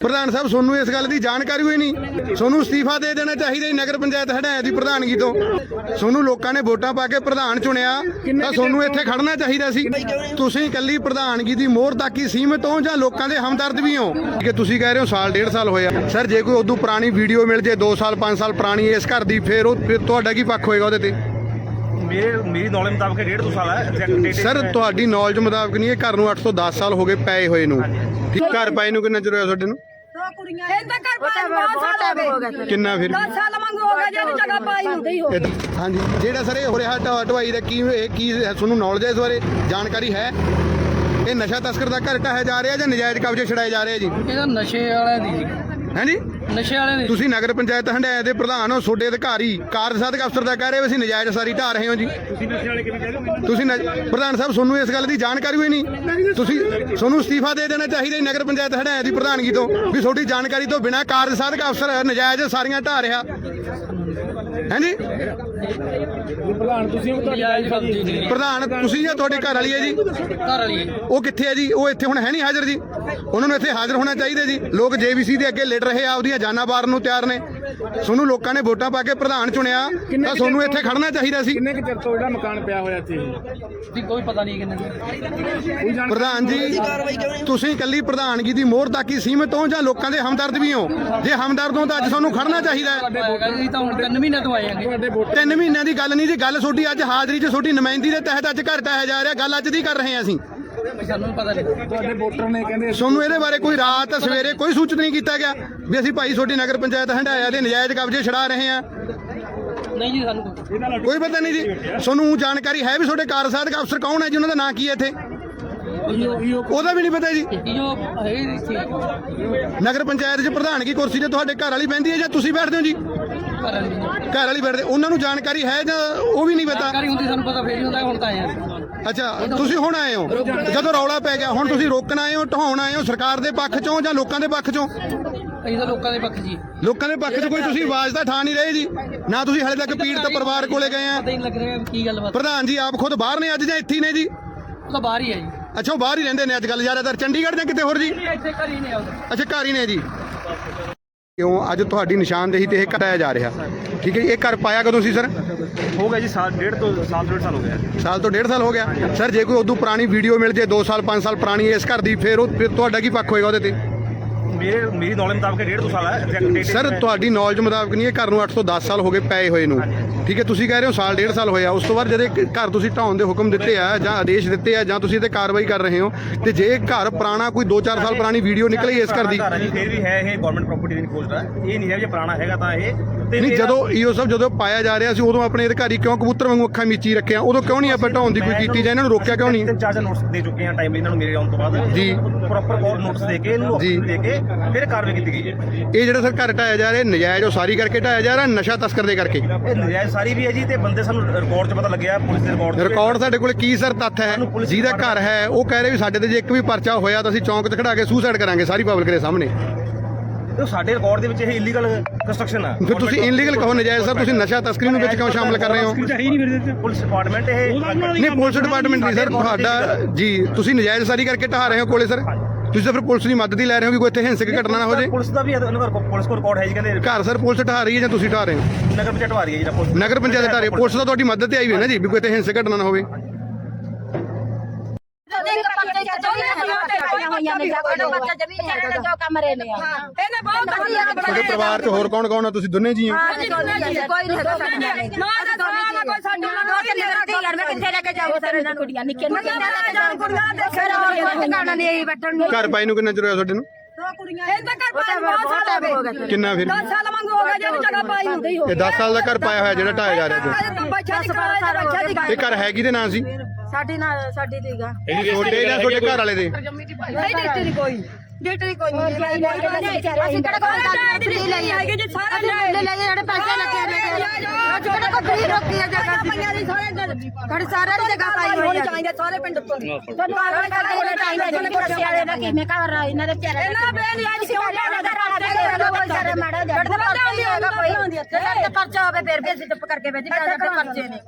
ਪ੍ਰਧਾਨ ਸਾਹਿਬ ਤੁਹਾਨੂੰ ਇਸ ਗੱਲ ਦੀ ਜਾਣਕਾਰੀ ਹੋਈ ਨਹੀਂ? ਤੁਹਾਨੂੰ ਅਸਤੀਫਾ ਦੇ ਦੇਣਾ ਚਾਹੀਦਾ ਸੀ ਨਗਰ ਪੰਚਾਇਤ ਹੜਾਇਆ ਦੀ ਪ੍ਰਧਾਨਗੀ ਤੋਂ। ਤੁਹਾਨੂੰ ਲੋਕਾਂ ਨੇ ਵੋਟਾਂ ਪਾ ਕੇ ਪ੍ਰਧਾਨ ਚੁਣਿਆ ਤਾਂ ਤੁਹਾਨੂੰ ਇੱਥੇ ਖੜਨਾ ਚਾਹੀਦਾ ਸੀ। ਤੁਸੀਂ ਇਕੱਲੀ ਪ੍ਰਧਾਨਗੀ ਦੀ ਮੋਹਰ ਤੱਕ ਹੀ ਸੀਮਿਤ ਹੋ ਜਾਂ ਲੋਕਾਂ ਦੇ ਹਮਦਰਦ ਵੀ ਹੋ? ਕਿ ਤੁਸੀਂ ਕਹਿ ਰਹੇ ਹੋ ਸਾਲ ਡੇਢ ਸਾਲ ਹੋਇਆ। ਸਰ ਜੇ ਕੋਈ ਉਦੋਂ ਪੁਰਾਣੀ ਵੀਡੀਓ ਮਿਲ ਜੇ 2 ਸਾਲ 5 ਸਾਲ ਪੁਰਾਣੀ ਇਸ ਘਰ ਦੀ ਫਿਰ ਉਹ ਫਿਰ ਤੁਹਾਡਾ ਕੀ ਪੱਖ ਹੋਏਗਾ ਉਹਦੇ ਤੇ? ਮੇਰੇ ਮੇਰੀ ਨੌਲੇਜ ਮੁਤਾਬਕ ਇਹ ਡੇਢ ਦੋ ਸਾਲ ਹੈ ਸਰ ਤੁਹਾਡੀ ਨੌਲੇਜ ਮੁਤਾਬਕ ਨਹੀਂ ਇਹ ਘਰ ਨੂੰ 8 ਤੋਂ 10 ਸਾਲ ਹੋ ਗਏ ਪਏ ਹੋਏ ਨੂੰ। ਠੀਕ ਘਰ ਪਏ ਨੂੰ ਕਿੰਨਾ ਚਿਰ ਹੋਇਆ ਤੁਹਾਡੇ ਨੂੰ? ਕੁੜੀਆਂ ਇਹ ਤਾਂ ਘਰ ਪਾਈ ਬਹੁਤ ਸਾਲ ਹੋ ਗਏ। ਕਿੰਨਾ ਫਿਰ? 10 ਸਾਲ ਮੰਗੋ ਹੋ ਗਿਆ ਜਿਹੜੀ ਜਗ੍ਹਾ ਪਾਈ ਹੁੰਦੀ ਹੋ ਇਹ- ਹਾਂਜੀ ਜਿਹੜਾ ਸਰ ਇਹ ਹੋ ਰਿਹਾ ਢਾ- ਢਵਾਈ ਦਾ ਕੀ ਇਹ ਕੀ? ਤੁਹਾਨੂੰ ਨੌਲੇਜ ਹੈ ਇਸ ਬਾਰੇ? ਜਾਣਕਾਰੀ ਹੈ? ਇਹ ਨਸ਼ਾ ਤਸਕਰ ਦਾ ਘਰ ਢਾਇਆ ਜਾ ਰਿਹਾ ਜਾਂ ਨਜਾਇਜ਼ ਕਬਜ਼ੇ ਛੜਾਏ ਜਾ ਰਹੇ ਜੀ? ਇਹ ਤਾਂ ਨਸ਼ੇ ਵਾਲਿਆਂ ਦੀ ਸੀ ਹਾਂਜੀ? ਨਸ਼ੇ ਵਾਲਿਆਂ ਦੀ। ਤੁਸੀਂ ਨਗਰ ਪੰਚਾਇਤ ਹੰਡਾਇਆ ਦੇ ਪ੍ਰਧਾਨ ਹੋ ਤੁਹਾਡੇ ਅਧਿਕਾਰੀ ਕਾਰਜਸਾਧਕ ਅਫਸਰ ਦਾ ਕਹਿ ਰਹੇ ਹੋ ਅਸੀਂ ਨਜਾਇਜ਼ ਸਾਰੀ ਢਾ ਰਹੇ ਹੋ ਜੀ। ਤੁਸੀਂ ਨਸ਼ੇ ਵਾਲੇ ਕਿਵੇਂ ਕਹਿ ਰਹੇ ਹੋ ਤੁਸੀਂ ਨਜ- ਪ੍ਰਧਾਨ ਸਾਹਿਬ ਤੁਹਾਨੂੰ ਇਸ ਗੱਲ ਦੀ ਜਾਣਕਾਰੀ ਹੋਈ ਨਹੀਂ? ਤੁਸੀਂ ਤੁਹਾਨੂੰ ਅਸਤੀਫਾ ਦੇ ਦੇਣਾ ਚਾਹੀਦਾ ਨਗਰ ਪੰਚਾਇਤ ਹੰਡਾਇਆ ਦੀ ਪ੍ਰਧਾਨਗੀ ਤੋਂ ਵੀ ਤੁਹਾਡੀ ਜਾਣਕਾਰੀ ਤੋਂ ਬਿਨਾਂ ਕਾਰਜਸਾਧਕ ਅਫਸਰ ਨਜਾਇਜ਼ ਸਾਰੀਆਂ ਢਾ ਰਿਹਾ। ਹਾਂਜੀ? ਕਬਜ਼ੇ ਦੀ ਪ੍ਰਧਾਨ ਤੁਸੀਂ ਜਾਂ ਤੁਹਾਡੇ ਘਰ ਵਾਲੀ ਹੈ ਜੀ? ਘਰ ਵਾਲੀ ਹੈ। ਉਹ ਕਿੱਥੇ ਹੈ ਜੀ? ਉਹ ਇੱਥੇ ਹੁਣ ਹੈ ਨਹੀਂ ਹਾਜ਼ਰ ਜੀ। ਉਹਨਾਂ ਨੂੰ ਇੱਥੇ ਹਾਜ਼ਰ ਹੋਣਾ ਚਾਹੀਦਾ ਜੀ। ਲੋਕ ਜੇਬੀਸੀ ਦੇ ਅੱਗੇ ਲੜ ਰਹੇ ਆ ਆਪਦੀਆਂ ਜਾਨਾਂ ਬਾਰਨ ਨੂੰ ਤਿਆਰ ਨੇ। ਤੁਹਾਨੂੰ ਲੋਕਾਂ ਨੇ ਵੋਟਾਂ ਪਾ ਕੇ ਪ੍ਰਧਾਨ ਚੁਣਿਆ ਤਾਂ ਤੁਹਾਨੂੰ ਇੱਥੇ ਖੜਨਾ ਚਾਹੀਦਾ ਸੀ? ਕਿੰਨੇ ਕੁ ਚਿਰ ਤੋਂ ਜਿਹੜਾ ਮਕਾਨ ਪਿਆ ਹੋਇਆ ਇੱਥੇ? ਦੀ ਕੋਈ ਪਤਾ ਨਹੀਂ ਕਿੰਨੇ ਦੀ। ਪ੍ਰਧਾਨ ਜੀ ਤੁਸੀਂ ਇਕੱਲੀ ਪ੍ਰਧਾਨਗੀ ਦੀ ਮੋਹਰ ਤੱਕ ਹੀ ਸੀਮਿਤ ਹੋ ਜਾਂ ਲੋਕਾਂ ਦੇ ਹਮਦਰਦ ਵੀ ਹੋ? ਜੇ ਹਮਦਰਦ ਹੋ ਤਾਂ ਅੱਜ ਤੁਹਾਨੂੰ ਖੜਨਾ ਚਾਹੀਦਾ ਹੈ। ਤਾਂ ਹੁਣ ਤਿੰਨ ਮਹੀਨੇ ਤੋਂ ਆਏ ਆਂਗੇ ਤਿੰਨ ਮਹੀਨਿਆਂ ਦੀ ਗੱਲ ਨਹੀਂ ਜੀ ਗੱਲ ਤੁਹਾਡੀ ਅੱਜ ਹਾਜ਼ਰੀ 'ਚ ਤੁਹਾਡੀ ਨੁਮਾਇੰਦਗੀ ਦੇ ਤਹਿਤ ਅੱਜ ਘਰ ਢਾਇਆ ਜਾ ਰਿਹਾ ਗੱਲ ਅੱਜ ਦੀ ਕਰ ਰਹੇ ਹਾਂ ਅਸੀਂ। ਸਾਨੂੰ ਪਤਾ ਨਹੀਂ ਤੁਹਾਡੇ ਵੋਟਰ ਨੇ ਕਹਿੰਦੇ ਤੁਹਾਨੂੰ ਇਹਦੇ ਬਾਰੇ ਕੋਈ ਰਾਤ ਸਵੇਰੇ ਕੋਈ ਸੂਚਿਤ ਨਹੀਂ ਕੀਤਾ ਗਿਆ ਵੀ ਅਸੀਂ ਭਾਈ ਤੁਹਾਡੀ ਨਗਰ ਪੰਚਾਇਤ ਹੰਡਾਇਆ ਦੇ ਨਜਾਇਜ਼ ਕਬਜ਼ੇ ਛਡਾ ਰਹੇ ਹਾਂ। ਨਹੀਂ ਜੀ ਸਾਨੂੰ ਕੋਈ- ਪਤਾ ਨਹੀਂ। ਜੀ। ਤੁਹਾਨੂੰ ਜਾਣਕਾਰੀ ਹੈ ਵੀ ਤੁਹਾਡੇ ਕਾਰਜਸਾਧਕ ਅਫਸਰ ਕੌਣ ਹੈ ਜੀ? ਉਹਨਾਂ ਦਾ ਨਾਂ ਕੀ ਹੈ ਇੱਥੇ? ਉਹਦਾ ਵੀ ਨਹੀਂ ਪਤਾ ਜੀ। ਨਗਰ ਪੰਚਾਇਤ 'ਚ ਪ੍ਰਧਾਨਗੀ ਕੁਰਸੀ ਤੇ ਤੁਹਾਡੇ ਘਰ ਵਾਲੀ ਬੈੰਦੀ ਹੈ ਜਾਂ ਤੁਸੀਂ ਬੈਠਦੇ ਹੋ ਜੀ? ਘਰ ਵਾਲੀ ਬੈਠਦੇ ਉਹਨਾਂ ਨੂੰ ਜਾਣਕਾਰੀ ਹੈ ਜਾਂ ਉਹ ਵੀ ਨਹੀਂ ਪਤਾ? ਜਾਣਕਾਰੀ ਹੁੰਦੀ ਸਾਨੂੰ ਪਤਾ ਫੇਰ ਹੀ ਹੁੰਦਾ ਹੁਣ ਤਾਂ ਆਏ ਹਾਂ ਅੱਛਾ ਤੁਸੀਂ ਹੁਣ ਆਏ ਹੋ? ਜਦੋਂ ਰੌਲਾ ਪੈ ਗਿਆ ਹੁਣ ਤੁਸੀਂ ਰੋਕਣ ਆਏ ਹੋ ਢਹਾਉਣ ਆਏ ਹੋ ਸਰਕਾਰ ਦੇ ਪੱਖ 'ਚੋਂ ਜਾਂ ਲੋਕਾਂ ਦੇ ਪੱਖ 'ਚੋਂ? ਅਸੀਂ ਤਾਂ ਲੋਕਾਂ ਦੇ ਪੱਖ ਜੀ। ਲੋਕਾਂ ਦੇ ਪੱਖ 'ਚ ਕੋਈ ਤੁਸੀਂ ਆਵਾਜ਼ ਤਾਂ ਠਾ ਨਹੀਂ ਰਹੇ ਜੀ? ਨਾ ਤੁਸੀਂ ਹਾਲੇ ਤੱਕ ਪੀੜਤ ਪਰਿਵਾਰ ਕੋਲੇ ਗਏ ਆ? ਪਤਾ ਹੀ ਨਹੀਂ ਲੱਗ ਰਿਹਾ ਵੀ ਕੀ ਗੱਲਬਾਤ। ਪ੍ਰਧਾਨ ਜੀ ਆਪ ਖੁਦ ਬਾਹਰ ਨੇ ਅੱਜ ਜਾਂ ਇੱਥੇ ਹੀ ਨੇ ਜੀ? ਉਹ ਤਾਂ ਬਾਹਰ ਹੀ ਹੈ ਜੀ। ਅੱਛਾ ਉਹ ਬਾਹਰ ਹੀ ਰਹਿੰਦੇ ਨੇ ਅੱਜ ਕੱਲ ਜ਼ਿਆਦਾਤਰ। ਚੰਡੀਗੜ੍ਹ ਜਾਂ ਕਿਤੇ ਹੋਰ ਜੀ? ਇੱਥੇ ਘਰ ਹੀ ਨੇ ਆਉਂਦੇ ਅੱਛਾ ਘਰ ਹੀ ਨੇ ਜੀ। ਕਿਉਂ? ਅੱਜ ਤੁਹਾਡੀ ਨਿਸ਼ਾਨਦੇਹੀ ਤੇ ਇਹ ਘਟਾਇਆ ਜਾ ਰਿਹਾ। ਠੀਕ ਹੈ ਜੀ ਇਹ ਘਰ ਪਾਇਆ ਕਦੋਂ ਸੀ ਸਰ? ਹੋ ਗਿਆ ਜੀ ਸਾਲ ਡੇਢ ਤੋਂ ਸਾਲ ਡੇਢ ਸਾਲ ਹੋ ਗਿਆ। ਸਾਲ ਤੋਂ ਡੇਢ ਸਾਲ ਹੋ ਗਿਆ। ਸਰ ਜੇ ਕੋਈ ਉਦੋਂ ਪੁਰਾਣੀ ਵੀਡੀਓ ਮਿਲ ਜੇ 2 ਸਾਲ 5 ਸਾਲ ਪੁਰਾਣੀ ਇਸ ਘਰ ਦੀ ਫਿਰ ਉਹ ਫਿਰ ਤੁਹਾਡਾ ਕੀ ਪੱਖ ਹੋਏਗਾ ਉਹਦੇ ਤੇ? ਮੇਰੇ ਮੇਰੀ ਨੌਲੇਜ ਮੁਤਾਬਕ ਇਹ ਡੇਢ ਦੋ ਸਾਲ ਹੈ ਐਗਜ਼ੈਕਟ ਡੇਟ ਸਰ ਤੁਹਾਡੀ ਨੌਲੇਜ ਮੁਤਾਬਕ ਨਹੀਂ ਇਹ ਘਰ ਨੂੰ 8 ਤੋਂ 10 ਸਾਲ ਹੋ ਗਏ ਪਏ ਹੋਏ ਨੂੰ। ਠੀਕ ਹੈ ਤੁਸੀਂ ਕਹਿ ਰਹੇ ਹੋ ਸਾਲ ਡੇਢ ਸਾਲ ਹੋਇਆ। ਉਸ ਤੋਂ ਬਾਅਦ ਜਦੋਂ ਇਹ ਘਰ ਤੁਸੀਂ ਢਾਉਣ ਦੇ ਹੁਕਮ ਦਿੱਤੇ ਆ ਜਾਂ ਆਦੇਸ਼ ਦਿੱਤੇ ਆ ਜਾਂ ਤੁਸੀਂ ਇਹਤੇ ਕਾਰਵਾਈ ਕਰ ਰਹੇ ਹੋ ਤੇ ਜੇ ਇਹ ਘਰ ਪੁਰਾਣਾ ਕੋਈ 2-4 ਸਾਲ ਪੁਰਾਣੀ ਵੀਡੀਓ ਨਿਕਲੀ ਇਸ ਘਰ ਦੀ? ਫਿਰ ਵੀ ਹੈ ਇਹ ਗਵਰਨਮੈਂਟ ਪ੍ਰਾਪਰਟੀ ਨਹੀਂ ਖੋਜਦਾ ਇਹ ਨਹੀਂ ਹੈ ਜੇ ਪੁਰਾਣਾ ਹੈਗਾ ਤਾਂ ਇਹ ਤੇ ਨਹੀਂ ਜਦੋਂ ਈਓ ਸਾਹਿਬ ਜਦੋਂ ਪਾਇਆ ਜਾ ਰਿਹਾ ਸੀ ਉਦੋਂ ਆਪਣੇ ਅਧਿਕਾਰੀ ਕਿਉਂ ਕਬੂਤਰ ਵਾਂਗੂ ਅੱਖਾਂ ਮੀਚੀ ਰੱਖਿਆ? ਉਦੋਂ ਕਿਉਂ ਨਹੀਂ ਆਪਾਂ ਢਾਉਣ ਦੀ ਕੋਈ ਕੀਤੀ ਜਾਂ ਇਹਨਾਂ ਨੂੰ ਰੋਕਿਆ ਕਿਉਂ ਨਹੀਂ? ਤਿੰਨ ਚਾਰ ਨੋਟਿਸ ਦੇ ਚੁੱਕੇ ਹਾਂ ਟਾਈਮ ਇਹਨਾਂ ਨੂੰ ਮੇਰੇ ਆਉਣ ਤੋਂ ਬਾਅਦ। ਜੀ। ਪ੍ਰੋਪਰ ਕੋਲ ਨੋਟਿਸ ਦੇ ਕੇ ਇਹਨੂੰ ਜੀ। option ਦੇ ਕੇ ਫਿਰ ਕਾਰਵਾਈ ਕੀਤੀ ਗਈ ਹੈ ਇਹ ਜਿਹੜਾ ਸਰ ਘਰ ਢਾਇਆ ਜਾ ਰਿਹਾ ਨਜਾਇਜ਼ ਉਹ ਸਾਰੀ ਕਰਕੇ ਢਾਇਆ ਜਾ ਰਿਹਾ ਨਸ਼ਾ ਤਸਕਰ ਦੇ ਕਰਕੇ? ਇਹ ਨਜਾਇਜ਼ ਸਾਰੀ ਵੀ ਹੈ ਜੀ ਤੇ ਬੰਦੇ ਸਾਨੂੰ ਰਿਕਾਰਡ 'ਚ ਪਤਾ ਲੱਗਿਆ ਪੁਲਿਸ ਦੇ ਰਿਕਾਰਡ ਰਿਕਾਰਡ ਸਾਡੇ ਕੋਲ ਕੀ ਸਰ ਤੱਥ ਹੈ? ਜਿਹਦਾ ਘਰ ਹੈ ਉਹ ਕਹਿ ਰਹੇ ਵੀ ਸਾਡੇ ਤੇ ਜੇ ਇੱਕ ਵੀ ਪਰਚਾ ਹੋਇਆ ਤਾਂ ਅਸੀਂ ਚੌਂਕ 'ਚ ਖੜਾ ਕੇ ਸੁਸਾਈਡ ਕਰਾਂਗੇ ਸਾਰੀ ਪਬਲਿਕ ਦੇ ਸਾਹਮਣੇ। ਤੇ ਸਾਡੇ ਰਿਕਾਰਡ ਦੇ ਵਿੱਚ ਇਹ ਇਲੀਗਲ ਕੰਸਟਰਕਸ਼ਨ ਆ। ਫਿਰ ਤੁਸੀਂ ਇਨਲੀਗਲ ਕਹੋ ਨਜਾਇਜ਼ ਸਰ ਤੁਸੀਂ ਨਸ਼ਾ ਤਸਕਰੀ ਨੂੰ ਵਿੱਚ ਕਿਉਂ ਸ਼ਾਮਲ ਕਰ ਰਹੇ ਹੋ? ਪੁਲਿਸ ਡਿਪਾਰਟਮੈਂਟ ਇਹ ਨਹੀਂ ਪੁਲਿਸ ਡਿਪਾਰਟਮੈਂਟ ਨਹੀਂ ਸਰ ਤੁਹਾਡਾ ਜੀ ਤੁਸੀਂ ਨਜਾਇਜ਼ ਸਾਰੀ ਕਰਕੇ ਢਾਹ ਰਹੇ ਹੋ ਕੋਲੇ ਸਰ। ਤੁਸੀਂ ਤਾਂ ਫਿਰ ਪੁਲਿਸ ਦੀ ਮਦਦ ਹੀ ਲੈ ਰਹੇ ਹੋ ਵੀ ਕੋਈ ਇੱਥੇ ਹਿੰਸਕ ਘਟਨਾ ਨਾ ਹੋ ਜੇ ਪੁਲਿਸ ਦਾ ਵੀ ਉਹਨਾਂ ਦਾ ਪੁਲਿਸ ਕੋਲ ਰਿਕਾਰਡ ਹੈ ਜੀ ਕਹਿੰਦੇ। ਘਰ ਸਰ ਪੁਲਿਸ ਢਾਹ ਰਹੀ ਹੈ ਜਾਂ ਤੁਸੀਂ ਢਾਹ ਰਹੇ ਹੋ? ਨਗਰ ਪੰਚਾਇਤ ਵਾਰੀ ਹੈ ਜਿਹੜਾ ਪੁਲਿਸ ਨਗਰ ਪੰਚਾਇਤ ਢਾਹ ਰਹੀ ਹੈ। ਪੁਲਿਸ ਤਾਂ ਤੁਹਾਡੀ ਮਦਦ ਤੇ ਆਈ ਹੋਈ ਹੈ ਨਾ ਜੀ ਵੀ ਕੋਈ ਇੱਥੇ ਹਿੰਸਕ ਘਟਨਾ ਨਾ ਹੋਵੇ। ਤੁਹਾਡੇ ਪਰਿਵਾਰ 'ਚ ਹੋਰ ਕੌਣ ਕੌਣ ਆ? ਤੁਸੀਂ ਦੋਨੇ ਜੀ ਹੋ? ਕੋਈ ਨਹੀਂ ਹੈਗਾ ਸਾਡੀਆਂ ਨੇ ਨਾ ਨਾ ਕੋਈ ਸਾਡੀ ਨਾ ਕੋਈ ਨਹੀਂ ਯਾਰ ਮੈਂ ਕਿੱਥੇ ਲੈ ਕੇ ਜਾਊਂ ਸਰ ਇਹਨਾਂ ਕੁੜੀਆਂ ਨਿੱਕੇ ਨਿੱਕੇ ਲੈ ਕੇ ਜਾਊਂ ਕੁੜੀਆਂ ਦੇ ਸਰ ਉਹ ਟਿਕਾਣਾ ਨਹੀਂ ਬੈਠਣ ਨੂੰ। ਘਰ ਪਾਈ ਨੂੰ ਕਿੰਨਾ ਚਿਰ ਹੋਇਆ ਤੁਹਾਡੇ ਨੂੰ? ਦੋ ਕੁੜੀਆਂ ਇਹ ਤਾਂ ਘਰ ਪਾਈ ਬਹੁਤ ਸਾਲ ਹੋ ਗਏ ਕਿੰਨਾ ਫਿਰ? 10 ਸਾਲ ਮੰਗੋ ਹੋ ਗਿਆ ਜਿਹੜੀ ਜਗ੍ਹਾ ਪਾਈ ਹੁੰਦੀ ਹੋ ਇਹ 10 ਸਾਲ ਦਾ ਘਰ ਪਾਇਆ ਹੋਇਆ ਜਿਹੜਾ ਢਾਇਆ ਜਾ ਰਿਹਾ ਜੀ ਇਹ ਘਰ ਹੈ ਕਿਹਦੇ ਨਾਂ। ਸੀ? ਸਾਡੀ ਨਾਲ ਸਾਡੀ ਦੀਗਾ ਤੁਹਾਡੇ ਜਾਂ ਤੁਹਾਡੇ ਘਰ ਵਾਲੇ ਦੇ? ਨਹੀਂ ਨਹੀਂ ਕੋਈ। ਡਿਊਟੀ ਕੋਈ। ਨਹੀਂ ਅਸੀਂ ਕਿਹੜਾ ਕੋਈ ਗੱਲ ਨਹੀਂ ਲਈ ਆਏਗੀ ਜੀ ਸਾਰਾ ਲੈ ਲੈ ਜਿਹੜੇ ਪੈਸੇ ਲੱਗੇ ਨੇ ਅੱਜ ਕਿਹੜਾ ਕੋਈ ਫ੍ਰੀ ਰੋਕੀ ਹੈ ਜਗ੍ਹਾ ਪਈਆਂ ਦੀ ਸਾਰੇ ਘੜ ਸਾਰਾ ਦੀ ਜਗ੍ਹਾ ਪਾਈ ਹੋਈ ਹੈ ਚਾਹੀਦੇ ਸਾਰੇ ਪਿੰਡ ਤੋਂ। ਤੁਹਾਨੂੰ ਆਗਣ ਕਰਕੇ ਹੋਣਾ ਚਾਹੀਦਾ ਜਿਹੜੇ ਕੁਰਸੀ ਵਾਲੇ ਦਾ ਕਿਵੇਂ ਘਰ ਆ ਇਹਨਾਂ ਦੇ ਵਿਚਾਰੇ ਇਹਨਾਂ ਬੇਲ ਯਾਦ ਕਿਉਂ ਲੈਣਾ ਦਾ ਰਾਸਤੇ ਦੇ ਸਾਰੇ ਮਾੜਾ ਜੜ ਦੇ ਪਰਚੇ ਨਹੀਂ ਹੈਗਾ ਕੋਈ ਤੇ ਪਰਚਾ ਹੋਵੇ ਫਿਰ ਵੀ ਅਸੀਂ ਚੁੱਪ ਕਰਕੇ ਬੈਠੀ ਪਰਚੇ ਨੇ।